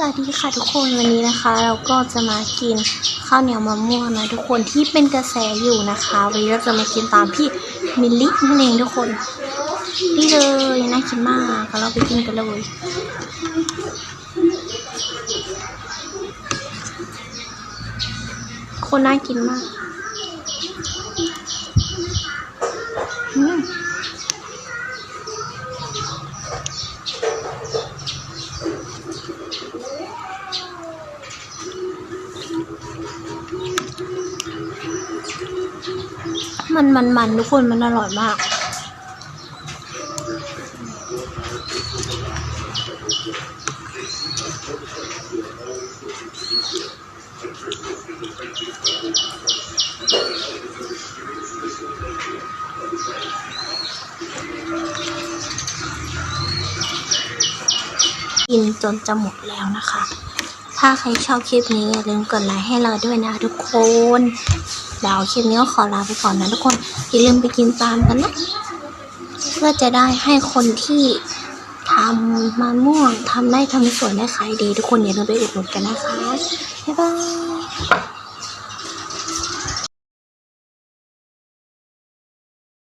สวัสดีค่ะทุกคนวันนี้นะคะ เราก็จะมากินข้าวเหนียวมะม่วงนะทุกคนที่เป็นกระแสอยู่นะคะวันนี้เราจะมากินตามพี่มิลลินั่นเองทุกคนนี่เลยน่ากินมากเราไปกินกันเลยคนน่ากินมาก มันมันมันทุกคนมันอร่อยมาก กินจนจะหมดแล้วนะคะ ถ้าใครชอบคลิปนี้อย่าลืมกดไลค์ให้เราด้วยนะทุกคนเดี๋ยวคลิปนี้ก็ขอลาไปก่อนนะทุกคนอย่าลืมไปกินตามกันนะเพื่อจะได้ให้คนที่ทำมะม่วงทำได้ทำสวนได้ขายดี ทุกคนอย่าลืมไปอุดหนุนกันนะคะบ๊ายบาย